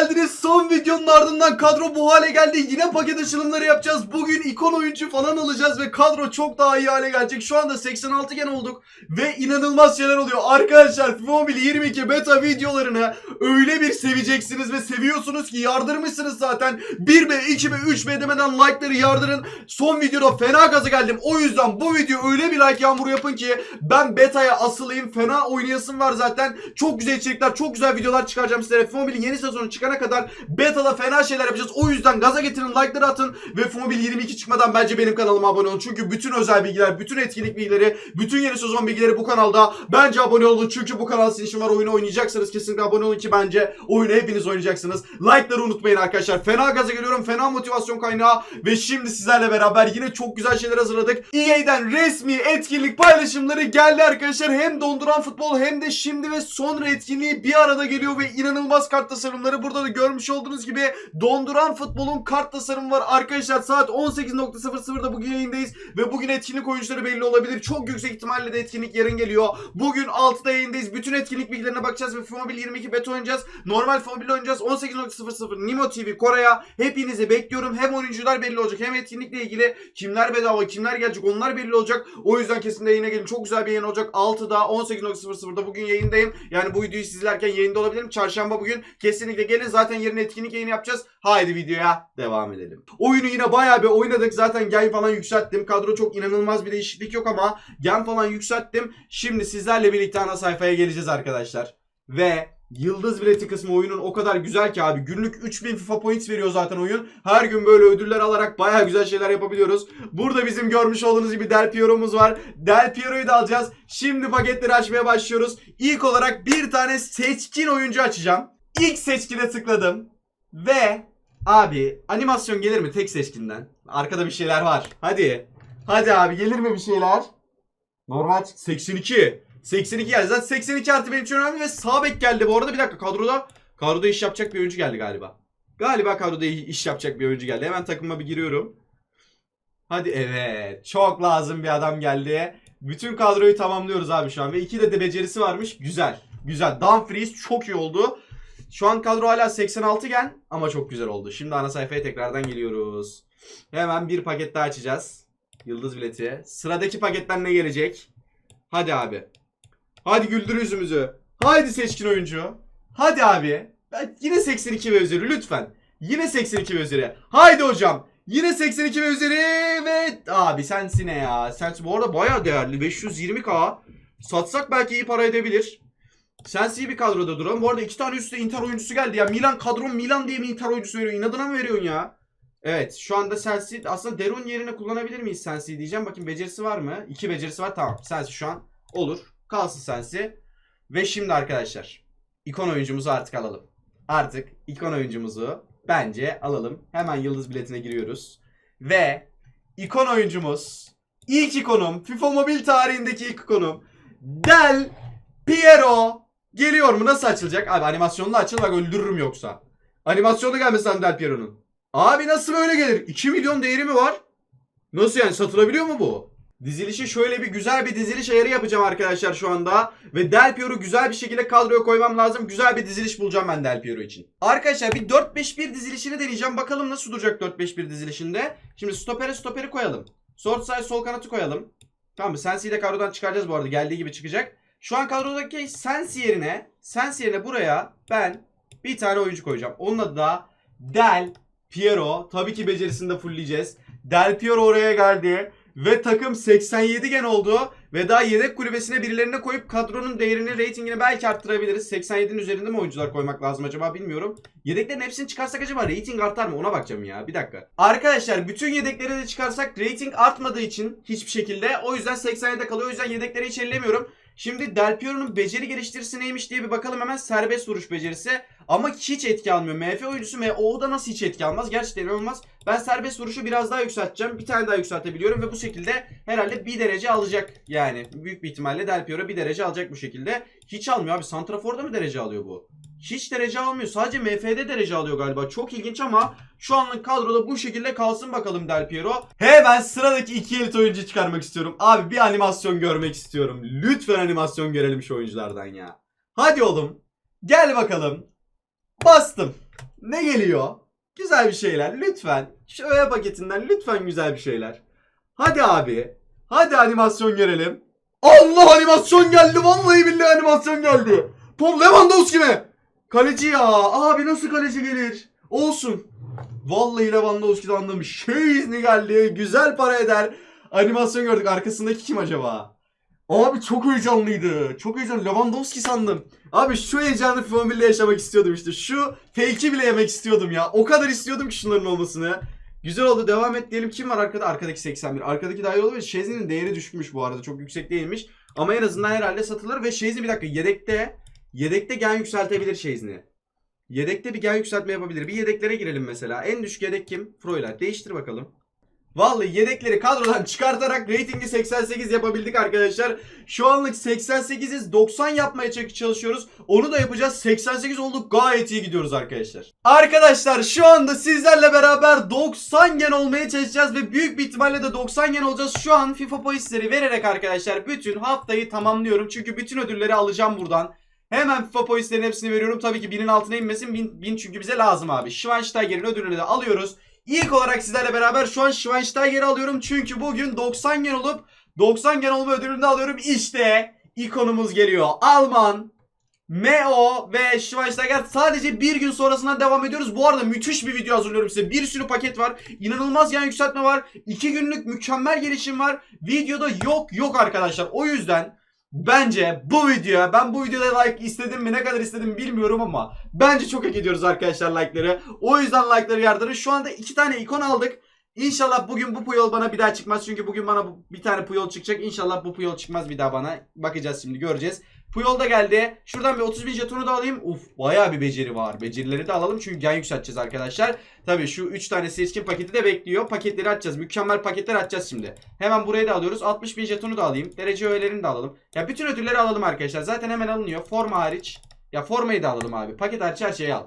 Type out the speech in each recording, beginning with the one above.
geldiniz. Ardından kadro bu hale geldi. Yine paket açılımları yapacağız. Bugün ikon oyuncu falan alacağız ve kadro çok daha iyi hale gelecek. Şu anda 86 gen olduk ve inanılmaz şeyler oluyor. Arkadaşlar FIFA Mobile 22 beta videolarını öyle bir seveceksiniz ve seviyorsunuz ki yardırmışsınız zaten. 1B, 2B, 3B demeden like'ları yardırın. Son videoda fena gaza geldim. O yüzden bu video öyle bir like yağmuru yapın ki ben beta'ya asılayım. Fena oynayasım var zaten. Çok güzel içerikler, çok güzel videolar çıkaracağım sizlere. FIFA Mobile'in yeni sezonu çıkana kadar beta'da fena şeyler yapacağız. O yüzden gaza getirin, like'ları atın ve FIFA Mobile 22 çıkmadan bence benim kanalıma abone olun. Çünkü bütün özel bilgiler, bütün etkinlik bilgileri, bütün yeni sezon bilgileri bu kanalda. Bence abone olun çünkü bu kanal sizin için var. Oyunu oynayacaksınız. Kesinlikle abone olun ki bence oyunu hepiniz oynayacaksınız. Like'ları unutmayın arkadaşlar. Fena gaza geliyorum. Fena motivasyon kaynağı ve şimdi sizlerle beraber yine çok güzel şeyler hazırladık. EA'den resmi etkinlik paylaşımları geldi arkadaşlar. Hem donduran futbol hem de şimdi ve sonra etkinliği bir arada geliyor ve inanılmaz kart tasarımları burada da görmüş olduğunuz gibi donduran futbolun kart tasarımı var arkadaşlar. Saat 18.00'da bugün yayındayız ve bugün etkinlik oyuncuları belli olabilir. Çok yüksek ihtimalle de etkinlik yarın geliyor. Bugün 6'da yayındayız. Bütün etkinlik bilgilerine bakacağız ve FIFA Mobile 22 beta oynayacağız. Normal FIFA Mobile oynayacağız. 18.00 Nimo TV Kore'ye hepinizi bekliyorum. Hem oyuncular belli olacak hem etkinlikle ilgili kimler bedava kimler gelecek onlar belli olacak. O yüzden kesinlikle yayına gelin. Çok güzel bir yayın olacak. 6'da 18.00'da bugün yayındayım. Yani bu videoyu sizlerken yayında olabilirim. Çarşamba bugün kesinlikle gelin. Zaten yarın etkinlik yayını yapacağız. Haydi videoya devam edelim. Oyunu yine bayağı bir oynadık. Zaten gen falan yükselttim. Kadro çok inanılmaz bir değişiklik yok ama gen falan yükselttim. Şimdi sizlerle birlikte ana sayfaya geleceğiz arkadaşlar. Ve Yıldız bileti kısmı oyunun o kadar güzel ki abi. Günlük 3000 FIFA points veriyor zaten oyun. Her gün böyle ödüller alarak bayağı güzel şeyler yapabiliyoruz. Burada bizim görmüş olduğunuz gibi Del Piero'muz var. Del Piero'yu da alacağız. Şimdi paketleri açmaya başlıyoruz. İlk olarak bir tane seçkin oyuncu açacağım. İlk seçkine tıkladım. Ve abi animasyon gelir mi tek seçkinden? Arkada bir şeyler var. Hadi. Hadi abi gelir mi bir şeyler? Normal çık- 82. 82 geldi. Zaten 82 artı benim için önemli ve sağ bek geldi bu arada. Bir dakika kadroda kadroda iş yapacak bir oyuncu geldi galiba. Galiba kadroda iş yapacak bir oyuncu geldi. Hemen takıma bir giriyorum. Hadi evet. Çok lazım bir adam geldi. Bütün kadroyu tamamlıyoruz abi şu an. Ve iki de de becerisi varmış. Güzel. Güzel. Dumfries çok iyi oldu. Şu an kadro hala 86 gen ama çok güzel oldu. Şimdi ana sayfaya tekrardan geliyoruz. Hemen bir paket daha açacağız. Yıldız bileti. Sıradaki paketten ne gelecek? Hadi abi. Hadi güldür yüzümüzü. Haydi seçkin oyuncu. Hadi abi. Yine 82 ve üzeri lütfen. Yine 82 ve üzeri. Haydi hocam. Yine 82 ve üzeri ve abi sensin ya. Sensin bu arada bayağı değerli. 520k. Satsak belki iyi para edebilir. Sensi bir kadroda duran. Bu arada iki tane üstte Inter oyuncusu geldi ya. Milan kadron Milan diye mi Inter oyuncusu veriyor? İnadına mı veriyorsun ya? Evet şu anda Sensi aslında Derun yerine kullanabilir miyiz Sensi diyeceğim. Bakın becerisi var mı? İki becerisi var tamam. Sensi şu an olur. Kalsın Sensi. Ve şimdi arkadaşlar ikon oyuncumuzu artık alalım. Artık ikon oyuncumuzu bence alalım. Hemen yıldız biletine giriyoruz. Ve ikon oyuncumuz ilk ikonum FIFA Mobil tarihindeki ilk ikonum Del Piero geliyor mu? Nasıl açılacak? Abi animasyonla açıl bak öldürürüm yoksa. Animasyonu gelmesin Del Piero'nun. Abi nasıl böyle gelir? 2 milyon değeri mi var? Nasıl yani satılabiliyor mu bu? Dizilişi şöyle bir güzel bir diziliş ayarı yapacağım arkadaşlar şu anda. Ve Del Piero'yu güzel bir şekilde kadroya koymam lazım. Güzel bir diziliş bulacağım ben Del Piero için. Arkadaşlar bir 4-5-1 dizilişini deneyeceğim. Bakalım nasıl duracak 4-5-1 dizilişinde. Şimdi stopere stoperi koyalım. Side sol kanatı koyalım. Tamam mı? Sensi'yi de kadrodan çıkaracağız bu arada. Geldiği gibi çıkacak. Şu an kadrodaki Sensi yerine Sensi yerine buraya ben bir tane oyuncu koyacağım. Onun adı da Del Piero. Tabii ki becerisini de fullleyeceğiz. Del Piero oraya geldi. Ve takım 87 gen oldu. Ve daha yedek kulübesine birilerine koyup kadronun değerini, reytingini belki arttırabiliriz. 87'nin üzerinde mi oyuncular koymak lazım acaba bilmiyorum. Yedeklerin hepsini çıkarsak acaba reyting artar mı? Ona bakacağım ya. Bir dakika. Arkadaşlar bütün yedekleri de çıkarsak reyting artmadığı için hiçbir şekilde. O yüzden 87'de kalıyor. O yüzden yedekleri hiç ellemiyorum. Şimdi Del Piero'nun beceri geliştirisi neymiş diye bir bakalım hemen serbest vuruş becerisi. Ama hiç etki almıyor. MF oyuncusu MO'da nasıl hiç etki almaz? Gerçekten olmaz. Ben serbest vuruşu biraz daha yükselteceğim. Bir tane daha yükseltebiliyorum ve bu şekilde herhalde bir derece alacak. Yani büyük bir ihtimalle Del Piero bir derece alacak bu şekilde. Hiç almıyor abi. Santrafor'da mı derece alıyor bu? Hiç derece almıyor. Sadece MF'de derece alıyor galiba. Çok ilginç ama şu anlık kadroda bu şekilde kalsın bakalım Del Piero. Hemen sıradaki iki elit oyuncu çıkarmak istiyorum. Abi bir animasyon görmek istiyorum. Lütfen animasyon görelim şu oyunculardan ya. Hadi oğlum. Gel bakalım. Bastım. Ne geliyor? Güzel bir şeyler lütfen. Şu öğe paketinden lütfen güzel bir şeyler. Hadi abi. Hadi animasyon görelim. Allah animasyon geldi. Vallahi billahi animasyon geldi. Tom Lewandowski mi? Kaleci ya. Abi nasıl kaleci gelir? Olsun. Vallahi Lewandowski'den anlamış. Şey izni geldi. Güzel para eder. Animasyon gördük. Arkasındaki kim acaba? Abi çok heyecanlıydı. Çok heyecanlı. Lewandowski sandım. Abi şu heyecanı Milli'de yaşamak istiyordum işte. Şu fake'i bile yemek istiyordum ya. O kadar istiyordum ki şunların olmasını. Güzel oldu. Devam et diyelim. Kim var arkada? Arkadaki 81. Arkadaki daha iyi olabilir. Şezi'nin değeri düşmüş bu arada. Çok yüksek değilmiş. Ama en azından herhalde satılır ve Şezi bir dakika yedekte yedekte gen yükseltebilir Şezi'ni. Yedekte bir gen yükseltme yapabilir. Bir yedeklere girelim mesela. En düşük yedek kim? Freuler. Değiştir bakalım. Vallahi yedekleri kadrodan çıkartarak ratingi 88 yapabildik arkadaşlar. Şu anlık 88'iz 90 yapmaya çalışıyoruz. Onu da yapacağız. 88 olduk. Gayet iyi gidiyoruz arkadaşlar. Arkadaşlar şu anda sizlerle beraber 90 gen olmaya çalışacağız ve büyük bir ihtimalle de 90 gen olacağız. Şu an FIFA pointsleri vererek arkadaşlar bütün haftayı tamamlıyorum. Çünkü bütün ödülleri alacağım buradan. Hemen FIFA pointslerin hepsini veriyorum. Tabii ki 1000'in altına inmesin. 1000, 1000 çünkü bize lazım abi. Schweinsteiger'in ödülünü de alıyoruz. İlk olarak sizlerle beraber şu an Schweinsteiger'i alıyorum. Çünkü bugün 90 gen olup 90 gen olma ödülünü alıyorum. İşte ikonumuz geliyor. Alman, Meo ve Schweinsteiger sadece bir gün sonrasından devam ediyoruz. Bu arada müthiş bir video hazırlıyorum size. Bir sürü paket var. İnanılmaz yan yükseltme var. 2 günlük mükemmel gelişim var. Videoda yok yok arkadaşlar. O yüzden bence bu videoya ben bu videoda like istedim mi ne kadar istedim bilmiyorum ama bence çok hak ediyoruz arkadaşlar like'ları. O yüzden like'ları yardırın. Şu anda iki tane ikon aldık. İnşallah bugün bu Puyol bana bir daha çıkmaz. Çünkü bugün bana bir tane Puyol çıkacak. İnşallah bu Puyol çıkmaz bir daha bana. Bakacağız şimdi göreceğiz. Puyol da geldi. Şuradan bir 30 bin jetonu da alayım. Uf bayağı bir beceri var. Becerileri de alalım çünkü gen yükselteceğiz arkadaşlar. Tabii şu 3 tane seçkin paketi de bekliyor. Paketleri açacağız. Mükemmel paketler açacağız şimdi. Hemen burayı da alıyoruz. 60 bin jetonu da alayım. Derece öğelerini de alalım. Ya bütün ödülleri alalım arkadaşlar. Zaten hemen alınıyor. Forma hariç. Ya formayı da alalım abi. Paket hariç her şeyi al.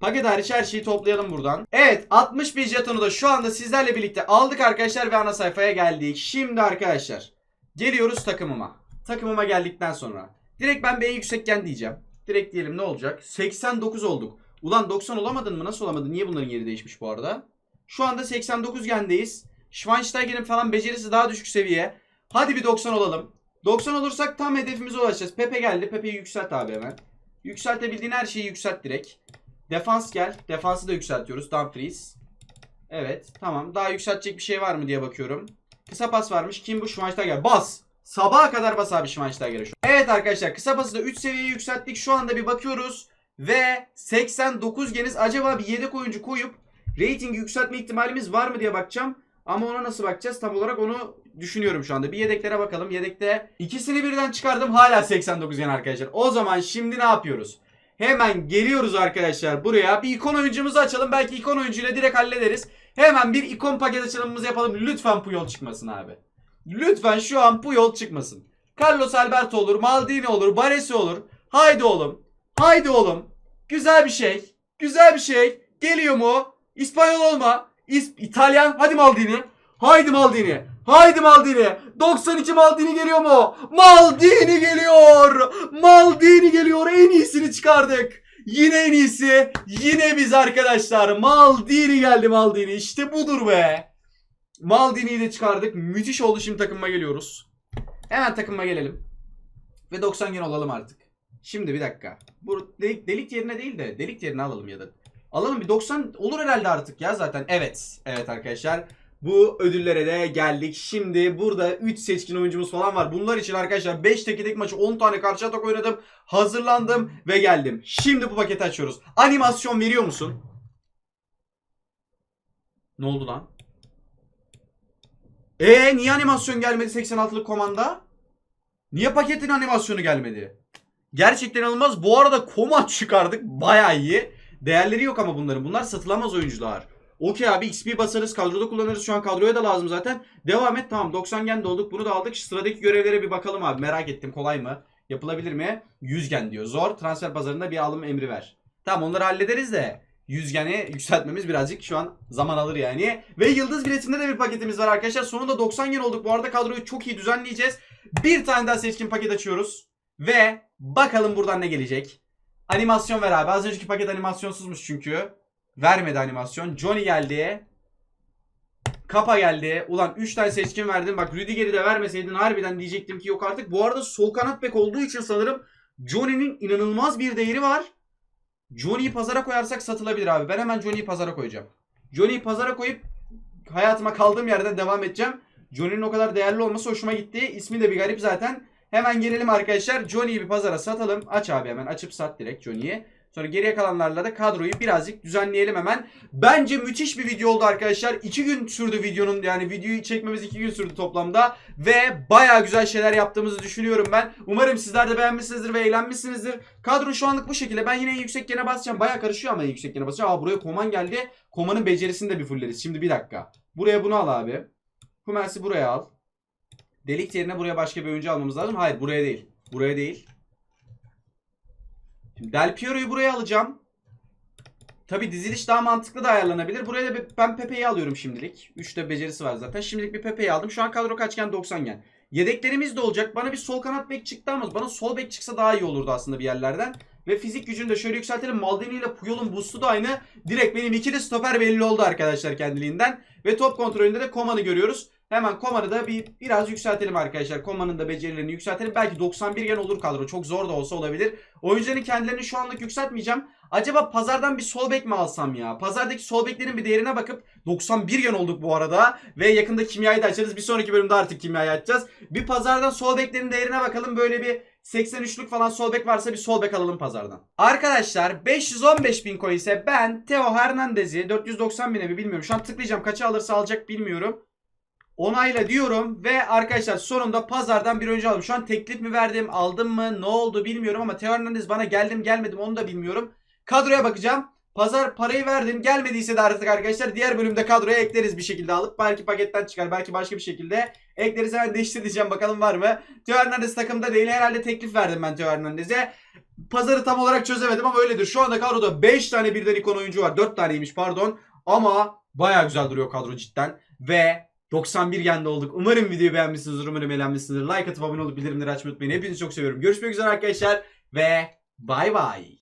Paket hariç her şeyi toplayalım buradan. Evet 60 bin jetonu da şu anda sizlerle birlikte aldık arkadaşlar ve ana sayfaya geldik. Şimdi arkadaşlar geliyoruz takımıma. Takımıma geldikten sonra direkt ben bir en yüksek gen diyeceğim. Direkt diyelim ne olacak? 89 olduk. Ulan 90 olamadın mı? Nasıl olamadın? Niye bunların yeri değişmiş bu arada? Şu anda 89 gendeyiz. Schweinsteiger'in falan becerisi daha düşük seviye. Hadi bir 90 olalım. 90 olursak tam hedefimize ulaşacağız. Pepe geldi. Pepe'yi yükselt abi hemen. Yükseltebildiğin her şeyi yükselt direkt. Defans gel. Defansı da yükseltiyoruz. Dumfries. Evet. Tamam. Daha yükseltecek bir şey var mı diye bakıyorum. Kısa pas varmış. Kim bu? Schweinsteiger. Bas. Sabaha kadar bas abi Schweinsteiger'e şu. Evet arkadaşlar. Kısa pası da 3 seviyeye yükselttik. Şu anda bir bakıyoruz. Ve 89 geniz. Acaba bir yedek oyuncu koyup ratingi yükseltme ihtimalimiz var mı diye bakacağım. Ama ona nasıl bakacağız? Tam olarak onu düşünüyorum şu anda. Bir yedeklere bakalım. Yedekte ikisini birden çıkardım. Hala 89 gen arkadaşlar. O zaman şimdi ne yapıyoruz? Hemen geliyoruz arkadaşlar buraya. Bir ikon oyuncumuzu açalım. Belki ikon oyuncuyla direkt hallederiz. Hemen bir ikon paket açılımımızı yapalım. Lütfen Puyol çıkmasın abi. Lütfen şu an Puyol çıkmasın. Carlos Alberto olur, Maldini olur, Baresi olur. Haydi oğlum. Haydi oğlum. Güzel bir şey. Güzel bir şey. Geliyor mu? İspanyol olma. İs İtalyan. Hadi Maldini. Haydi Maldini. Haydi Maldini. 92 Maldini geliyor mu? Maldini geliyor. Maldini geliyor. En iyisini çıkardık. Yine en iyisi. Yine biz arkadaşlar. Maldini geldi Maldini. İşte budur be. Maldini'yi de çıkardık. Müthiş oldu şimdi takımıma geliyoruz. Hemen takımıma gelelim. Ve 90 gen olalım artık. Şimdi bir dakika. Bu delik, delik yerine değil de delik yerine alalım ya da. Alalım bir 90 olur herhalde artık ya zaten. Evet. Evet arkadaşlar. Bu ödüllere de geldik. Şimdi burada 3 seçkin oyuncumuz falan var. Bunlar için arkadaşlar 5 tek tek maçı 10 tane karşı atak oynadım. Hazırlandım ve geldim. Şimdi bu paketi açıyoruz. Animasyon veriyor musun? Ne oldu lan? Ee niye animasyon gelmedi 86'lık komanda? Niye paketin animasyonu gelmedi? Gerçekten inanılmaz. Bu arada koma çıkardık. Bayağı iyi. Değerleri yok ama bunların. Bunlar satılamaz oyuncular. Okey abi XP basarız. Kadroda kullanırız. Şu an kadroya da lazım zaten. Devam et. Tamam 90 gen de olduk. Bunu da aldık. Sıradaki görevlere bir bakalım abi. Merak ettim. Kolay mı? Yapılabilir mi? 100 gen diyor. Zor. Transfer pazarında bir alım emri ver. Tamam onları hallederiz de. 100 geni yükseltmemiz birazcık şu an zaman alır yani. Ve yıldız biletimde de bir paketimiz var arkadaşlar. Sonunda 90 gen olduk. Bu arada kadroyu çok iyi düzenleyeceğiz. Bir tane daha seçkin paket açıyoruz. Ve bakalım buradan ne gelecek. Animasyon ver abi. Az önceki paket animasyonsuzmuş çünkü. Vermedi animasyon. Johnny geldi. Kapa geldi. Ulan 3 tane seçkin verdin. Bak Rüdiger'i de vermeseydin harbiden diyecektim ki yok artık. Bu arada sol kanat bek olduğu için sanırım Johnny'nin inanılmaz bir değeri var. Johnny'yi pazara koyarsak satılabilir abi. Ben hemen Johnny'yi pazara koyacağım. Johnny'yi pazara koyup hayatıma kaldığım yerden devam edeceğim. Johnny'nin o kadar değerli olması hoşuma gitti. İsmi de bir garip zaten. Hemen gelelim arkadaşlar. Johnny'yi bir pazara satalım. Aç abi hemen. Açıp sat direkt Johnny'yi. Sonra geriye kalanlarla da kadroyu birazcık düzenleyelim hemen. Bence müthiş bir video oldu arkadaşlar. 2 gün sürdü videonun yani videoyu çekmemiz 2 gün sürdü toplamda. Ve baya güzel şeyler yaptığımızı düşünüyorum ben. Umarım sizler de beğenmişsinizdir ve eğlenmişsinizdir. Kadro şu anlık bu şekilde. Ben yine yüksek gene basacağım. Baya karışıyor ama yüksek gene basacağım. Aa buraya Koman geldi. Koman'ın becerisini de bir fulleriz. Şimdi bir dakika. Buraya bunu al abi. Hummels'i buraya al. Delik yerine buraya başka bir oyuncu almamız lazım. Hayır buraya değil. Buraya değil. Şimdi Del Piero'yu buraya alacağım. Tabi diziliş daha mantıklı da ayarlanabilir. Buraya da ben Pepe'yi alıyorum şimdilik. 3'te becerisi var zaten. Şimdilik bir Pepe'yi aldım. Şu an kadro kaçgen 90 gen. Yedeklerimiz de olacak. Bana bir sol kanat bek çıktı ama bana sol bek çıksa daha iyi olurdu aslında bir yerlerden. Ve fizik gücünü de şöyle yükseltelim. Maldini ile Puyol'un boost'u da aynı. Direkt benim ikili stoper belli oldu arkadaşlar kendiliğinden. Ve top kontrolünde de Koman'ı görüyoruz. Hemen Koman'ı da bir biraz yükseltelim arkadaşlar. Koman'ın da becerilerini yükseltelim. Belki 91 gen olur kadro. Çok zor da olsa olabilir. Oyuncuların kendilerini şu anlık yükseltmeyeceğim. Acaba pazardan bir sol bek mi alsam ya? Pazardaki sol beklerin bir değerine bakıp 91 gen olduk bu arada. Ve yakında kimyayı da açarız. Bir sonraki bölümde artık kimyayı açacağız. Bir pazardan sol beklerin değerine bakalım. Böyle bir 83'lük falan sol bek varsa bir sol bek alalım pazardan. Arkadaşlar 515 bin coin ise ben Theo Hernandez'i 490 bine mi bilmiyorum. Şu an tıklayacağım. Kaça alırsa alacak bilmiyorum. Onayla diyorum ve arkadaşlar sonunda pazardan bir oyuncu aldım. Şu an teklif mi verdim aldım mı ne oldu bilmiyorum ama Theo Hernandez bana geldim gelmedim onu da bilmiyorum. Kadroya bakacağım. Pazar parayı verdim. Gelmediyse de artık arkadaşlar diğer bölümde kadroya ekleriz bir şekilde alıp. Belki paketten çıkar. Belki başka bir şekilde ekleriz. Hemen değiştir. Bakalım var mı? Theo Hernandez takımda değil. Herhalde teklif verdim ben Theo Hernandez'e. Pazarı tam olarak çözemedim ama öyledir. Şu anda kadroda 5 tane birden ikon oyuncu var. 4 taneymiş pardon. Ama baya güzel duruyor kadro cidden. Ve 91 gende olduk. Umarım videoyu beğenmişsinizdir. Umarım eğlenmişsinizdir. Like atıp abone olup bildirimleri açmayı unutmayın. Hepinizi çok seviyorum. Görüşmek üzere arkadaşlar. Ve bay bay.